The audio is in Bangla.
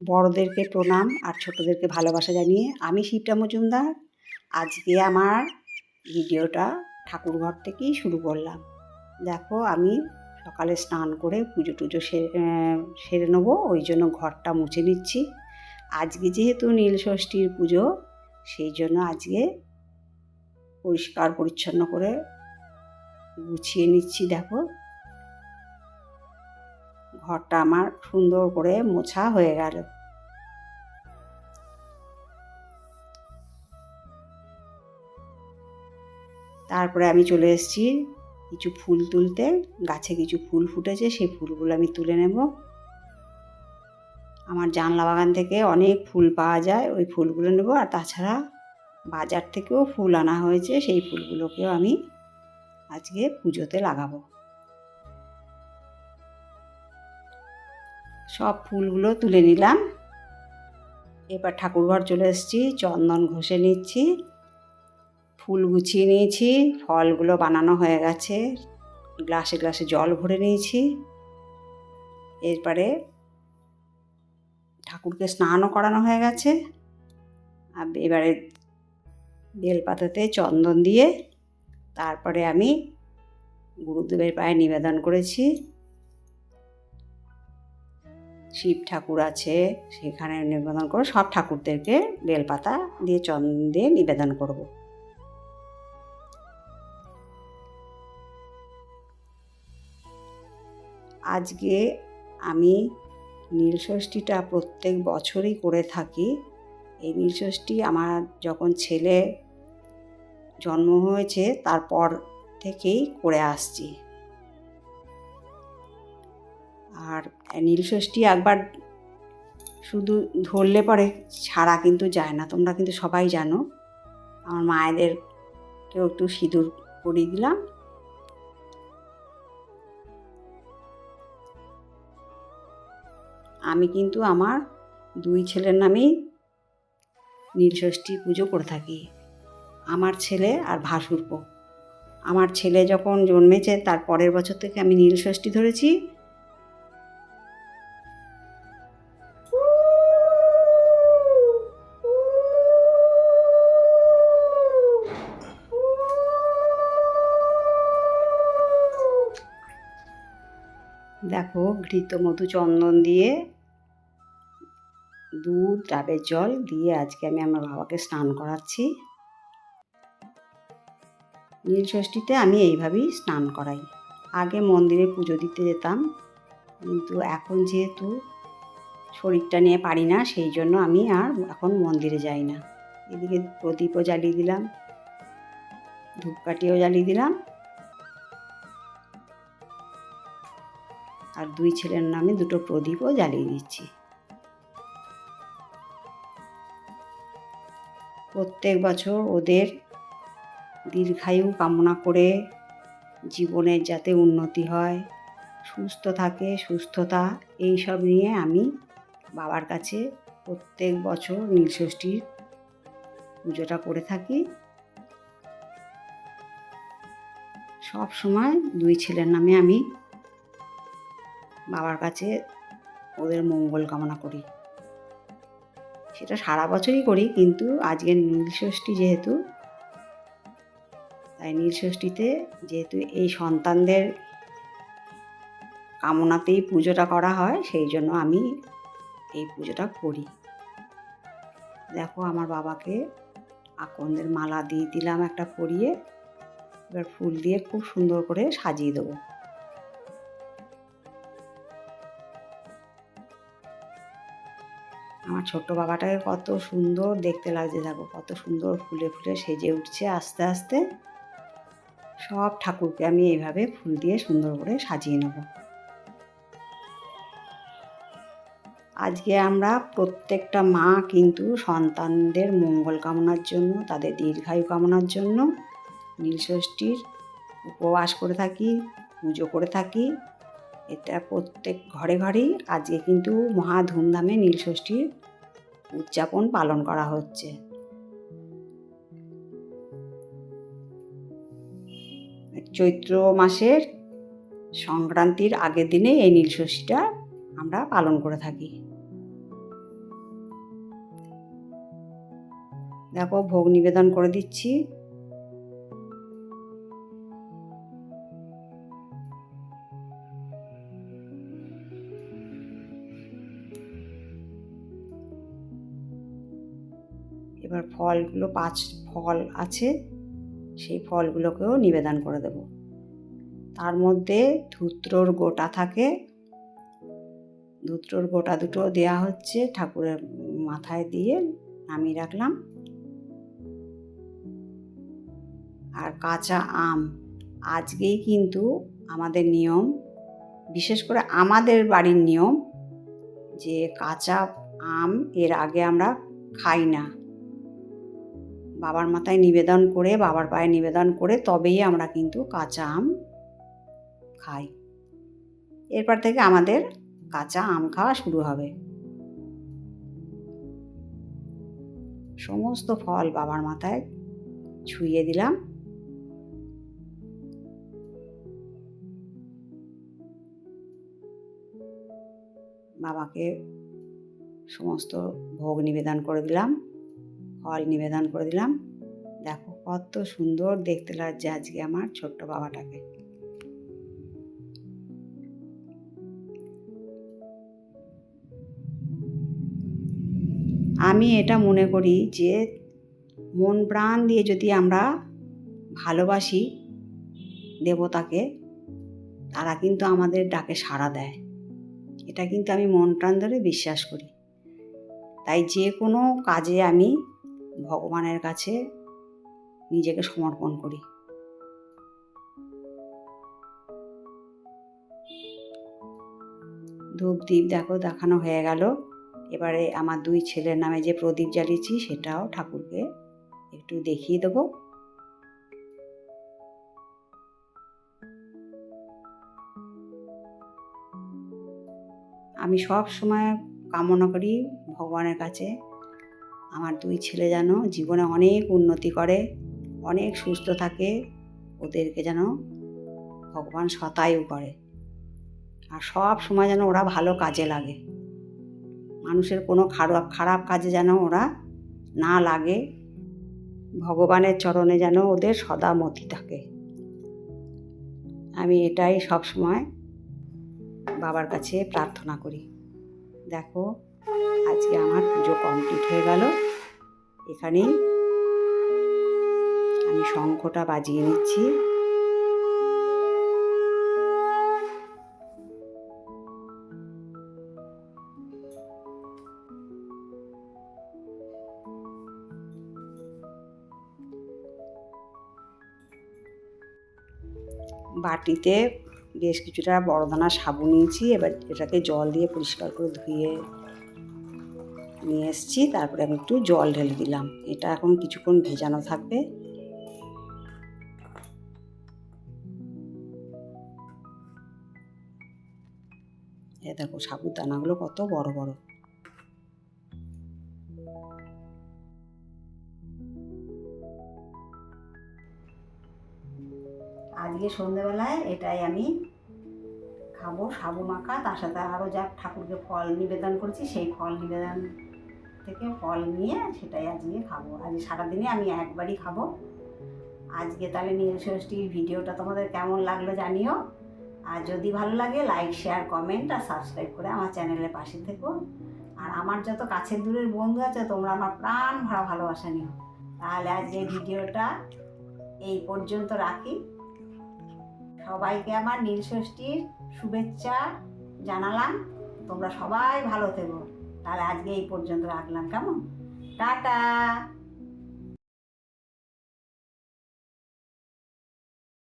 বড়দেরকে প্রণাম আর ছোটদেরকে ভালোবাসা জানিয়ে আমি শিবটা মজুমদার। আজকে আমার ভিডিওটা ঠাকুরঘর থেকেই শুরু করলাম। দেখো আমি সকালে স্নান করে পুজো টুজো সেরে নেব, ওই জন্য ঘরটা মুছে নিচ্ছি। আজকে যেহেতু নীল ষষ্ঠীর পুজো, সেই জন্য আজকে পরিষ্কার পরিচ্ছন্ন করে গুছিয়ে নিচ্ছি। দেখো ঘরটা আমার সুন্দর করে মোছা হয়ে গেল। তারপরে আমি চলে এসেছি কিছু ফুল তুলতে। গাছে কিছু ফুল ফুটেছে, সেই ফুলগুলো আমি তুলে নেব। আমার জানলা বাগান থেকে অনেক ফুল পাওয়া যায়, ওই ফুলগুলো নেব। আর তাছাড়া বাজার থেকেও ফুল আনা হয়েছে, সেই ফুলগুলোকেও আমি আজকে পুজোতে লাগাবো। সব ফুলগুলো তুলে নিলাম। এবার ঠাকুরঘর চলে এসেছি, চন্দন ঘষে নিচ্ছি, ফুল গুছিয়ে নিয়েছি, ফলগুলো বানানো হয়ে গেছে, গ্লাসে গ্লাসে জল ভরে নিয়েছি। এরপরে ঠাকুরকে স্নানও করানো হয়ে গেছে। আর এবারে বেলপাতাতে চন্দন দিয়ে তারপরে আমি গুরুদেবের পায়ে নিবেদন করেছি। শিব ঠাকুর আছে, সেখানে নিবেদন করে সব ঠাকুরদেরকে বেলপাতা দিয়ে, চন্দন দিয়ে নিবেদন করব। আজকে আমি নীলষষ্ঠীটা প্রত্যেক বছরই করে থাকি। এই নীলষষ্ঠী আমার যখন ছেলে জন্ম হয়েছে, তারপর থেকেই করে আসছি। আর নীলষষ্ঠী একবার শুধু ধরলে পরে ছাড়া কিন্তু যায় না। তোমরা কিন্তু সবাই জানো। আমার মায়েদেরকেও একটু সিঁদুর পরিয়ে দিলাম। আমি কিন্তু আমার দুই ছেলের নামেই নীলষষ্ঠী পুজো করে থাকি। আমার ছেলে আর ভাসুরপো আমার ছেলে যখন জন্মেছে, তার পরের বছর থেকে আমি নীলষষ্ঠী ধরেছি। দেখো ঘৃত মধু চন্দন দিয়ে দুধ, ডাবের জল দিয়ে আজকে আমি আমার বাবাকে স্নান করাচ্ছি। নীল ষষ্ঠীতে আমি এইভাবেই স্নান করাই। আগে মন্দিরে পুজো দিতে যেতাম, কিন্তু এখন যেহেতু শরীরটা নিয়ে পারি না, সেই জন্য আমি আর এখন মন্দিরে যাই না। এদিকে প্রদীপও জ্বালিয়ে দিলাম, ধূপকাঠিও জ্বালিয়ে দিলাম আর দুই ছেলের নামে দুটো প্রদীপও জ্বালিয়ে দিচ্ছি। প্রত্যেক বছর ওদের দীর্ঘায়ু কামনা করে জীবনের যাতে উন্নতি হয়, সুস্থ থাকে, সুস্থতা এই সব নিয়ে আমি বাবার কাছে প্রত্যেক বছর নীলষষ্ঠীর পুজোটা করে থাকি। সব সময় দুই ছেলের নামে আমি বাবার কাছে ওদের মঙ্গল কামনা করি। সেটা সারা বছরই করি, কিন্তু আজকের নীলষষ্ঠী যেহেতু, তাই নীলষষ্ঠীতে যেহেতু এই সন্তানদের কামনাতেই পুজোটা করা হয়, সেই জন্য আমি এই পুজোটা করি। দেখো আমার বাবাকে আকন্দের মালা দিয়ে দিলাম একটা পরিয়ে, এবার ফুল দিয়ে খুব সুন্দর করে সাজিয়ে দেবো। আমার ছোট্ট বাবাটাকে কত সুন্দর দেখতে লাগছে, দেখো কত সুন্দর ফুলে ফুলে সেজে উঠছে আস্তে আস্তে। সব ঠাকুরকে আমি এইভাবে ফুল দিয়ে সুন্দর করে সাজিয়ে নেব। আজকে আমরা প্রত্যেকটা মা কিন্তু সন্তানদের মঙ্গল কামনার জন্য, তাদের দীর্ঘায়ু কামনার জন্য নীলষষ্ঠীর উপবাস করে থাকি, পুজো করে থাকি। এটা প্রত্যেক ঘরে ঘরেই আজকে কিন্তু মহা ধুমধামে নীলষষ্ঠীর উদযাপন পালন করা হচ্ছে। চৈত্র মাসের সংক্রান্তির আগের দিনে এই নীলষষ্ঠীটা আমরা পালন করে থাকি। দেখো, ভোগ নিবেদন করে দিচ্ছি। এবার ফলগুলো পাঁচ ফল আছে, সেই ফলগুলোকেও নিবেদন করে দেব। তার মধ্যে ধূত্রর গোটা থাকে। ধূত্রর গোটা দুটো দেয়া হচ্ছে ঠাকুরের মাথায় দিয়ে নামিয়ে রাখলাম। আর কাঁচা আম, আজকেই কিন্তু আমাদের নিয়ম, বিশেষ করে আমাদের বাড়ির নিয়ম যে কাঁচা আম এর আগে আমরা খাই না। বাবার মাথায় নিবেদন করে, বাবার পায়ে নিবেদন করে তবেই আমরা কিন্তু কাঁচা আম খাই। এরপর থেকে আমাদের কাঁচা আম খাওয়া শুরু হবে। সমস্ত ফল বাবার মাথায় ছুঁয়ে দিলাম। বাবাকে সমস্ত ভোগ নিবেদন করে দিলাম। ফল নিবেদন করে দিলাম। দেখো কত সুন্দর দেখতে লাগছে আজকে আমার ছোট্ট বাবাটাকে। আমি এটা মনে করি যে মন প্রাণ দিয়ে যদি আমরা ভালোবাসি দেবতাকে, তারা কিন্তু আমাদের ডাকে সাড়া দেয়। এটা কিন্তু আমি মন প্রাণ ধরে বিশ্বাস করি। তাই যে কোনো কাজে আমি ভগবানের কাছে নিজেকে সমর্পণ করি। ধূপ দ্বীপ দেখো, দেখানো হয়ে গেল। এবারে আমার দুই ছেলের নামে যে প্রদীপ জ্বালিয়েছি, সেটাও ঠাকুরকে একটু দেখিয়ে দেবো। আমি সব সময় কামনা করি ভগবানের কাছে। আমার দুই ছেলে যেন জীবনে অনেক উন্নতি করে, অনেক সুস্থ থাকে, ওদেরকে যেন ভগবান শতায়ু করে। আর সব সময় যেন ওরা ভালো কাজে লাগে। মানুষের কোনো খারাপ খারাপ কাজে যেন ওরা না লাগে। ভগবানের চরণে যেন ওদের সদা মতি থাকে। আমি এটাই সব সময় বাবার কাছে প্রার্থনা করি। দেখো আজকে আমার পুজো কমপ্লিট হয়ে গেল। এখানেই আমি শঙ্খটা বাজিয়ে নিচ্ছি। বাটিতে বেশ কিছুটা বড় দানা সাবু নিয়েছি, এবার এটাকে জল দিয়ে পরিষ্কার করে ধুয়ে নিয়ে এসেছি, তারপরে আমি একটু জল ঢেলে দিলাম। এটা এখন কিছুক্ষণ ভেজানো থাকবে। এ দেখো সাবুর কত বড় বড়। আজকে সন্ধেবেলায় এটাই আমি খাব, সাবু মাখা। তার সাথে আরও যা ঠাকুরকে ফল নিবেদন করছি, সেই ফল নিবেদন থেকে ফল নিয়ে সেটাই আজকে খাব। আজ সারাদিনে আমি একবারই খাব। আজকে তাহলে নীলষষ্ঠীর ভিডিওটা তোমাদের কেমন লাগল জানিও। আর যদি ভালো লাগে লাইক শেয়ার কমেন্ট আর সাবস্ক্রাইব করে আমার চ্যানেলের পাশে থেকো। আর আমার যত কাছের দূরের বন্ধু আছে, তোমরা আমার প্রাণ ভরা ভালোবাসা নিও। তাহলে আজকে ভিডিওটা এই পর্যন্ত রাখি। সবাইকে আমার নীলষষ্ঠীর শুভেচ্ছা জানালাম। তোমরা সবাই ভালো থেকো। তাহলে আজকে এই পর্যন্ত রাখলাম কেমন? টাটা!